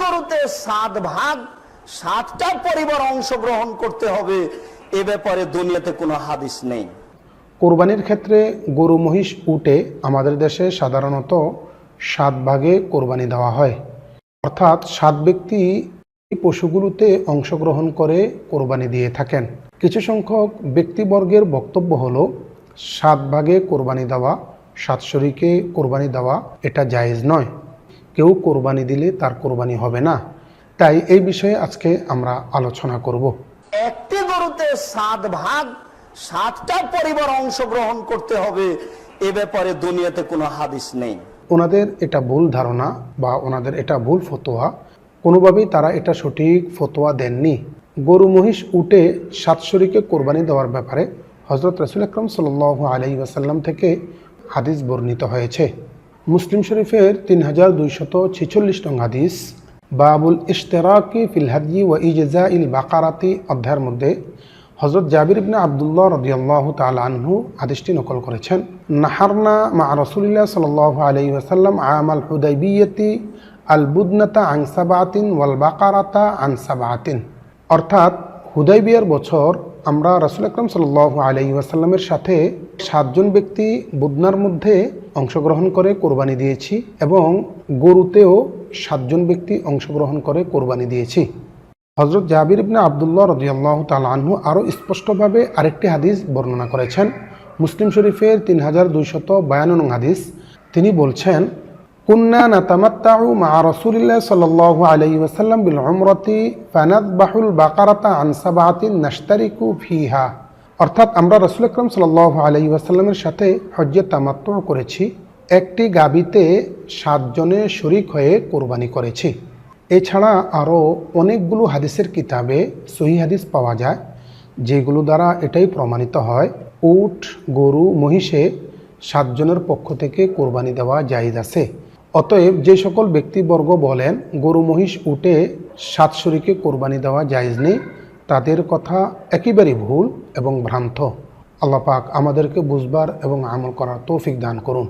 গরুতে সাত ভাগ, সাতটা পরিবার অংশগ্রহণ করতে হবে। এ ব্যাপারে দুনিয়াতে কোনো হাদিস নেই। কোরবানির ক্ষেত্রে গরু মহিষ উটে আমাদের দেশে সাধারণত সাত ভাগে কোরবানি দেওয়া হয়। অর্থাৎ সাত ব্যক্তি পশুগুলোতে অংশগ্রহণ করে কোরবানি দিয়ে থাকেন। কিছু সংখ্যক ব্যক্তিবর্গের বক্তব্য হলো, সাত ভাগে কোরবানি দেওয়া সাত শরীকে কোরবানি দেওয়া এটা জায়েজ নয়। কেউ কোরবানি দিলে তার কোরবানি হবে না। তাই এই বিষয়ে আজকে আমরা আলোচনা করব। একটি গরুতে সাত ভাগ সাতটা পরিবার অংশগ্রহণ করতে হবে এ ব্যাপারে দুনিয়াতে কোনো হাদিস নেই। ওনাদের এটা ভুল ধারণা বা ওনাদের এটা ভুল ফতোয়া। কোনোভাবেই তারা এটা সঠিক ফতোয়া দেননি। গরু মহিষ উঠে সাতশরীকে কোরবানি দেওয়ার ব্যাপারে হজরত রসুল আকরম সাল আলহি ওয়াসাল্লাম থেকে হাদিস বর্ণিত হয়েছে। মুসলিম শরীফের তিন হাজার দুইশত ছেচল্লিশ নং হাদিস, বাবুল ইশতেরাকি ফিলহাদি ওয়া ইজা ইল বাকারাতি, অধ্যায়ের মধ্যে হজরত জাবির ইবনে আবদুল্লাহ রদিয়াল্লাহ আনহু হাদিসটি নকল করেছেন। নাহারনা মা রসুলিল্লাহ সাল আলি ওসাল্লাম আমাল হুদাইবিয়তি আল বুদনাতা আনসাবাতিন ওয়াল বাকারাতা আনসাবাতিন অর্থাৎ হুদাইবিয়ার বছর আমরা রাসুল আকরম সাল আলি ওয়াসাল্লামের সাথে সাতজন ব্যক্তি বুদনার মধ্যে অংশগ্রহণ করে কোরবানি দিয়েছি এবং গরুতেও সাতজন ব্যক্তি অংশগ্রহণ করে কোরবানি দিয়েছি। হজরত জাবির ইবনে আবদুল্লাহ রদিয়াল্লাহ তালহু আরও স্পষ্টভাবে আরেকটি হাদিস বর্ণনা করেছেন। মুসলিম শরীফের তিন হাজার দুইশত বায়ান্ন হাদিস। তিনি বলছেন কুন্না নাতামাত্তাউ মা রসুলিল্লাহ সাল্লাল্লাহু আলাইহি ওয়াসাল্লাম বিল উমরাতি ফানাদবাহুল বাকারাতা আন সাবাতিন ফিহা। অর্থাৎ আমরা রসুল আকরম সাল্লাল্লাহু আলাইহি ওয়াসাল্লামের সাথে হজ্জে তামাত্তু করেছি। একটি গাবিতে সাতজনে শরিক হয়ে কোরবানি করেছি। এছাড়া আরও অনেকগুলো হাদিসের কিতাবে সহি হাদিস পাওয়া যায়, যেগুলো দ্বারা এটাই প্রমাণিত হয়, উট, গরু, মহিষে সাতজনের পক্ষ থেকে কোরবানি দেওয়া জায়জ আছে। অতএব যে সকল ব্যক্তিবর্গ বলেন, গরু, মহিষ উঠে সাতসরীকে কোরবানি দেওয়া জায়জ নেই, তাদের কথা একেবারেই ভুল এবং ভ্রান্ত। আল্লাহ পাক আমাদেরকে বুঝবার এবং আমল করার তৌফিক দান করুন।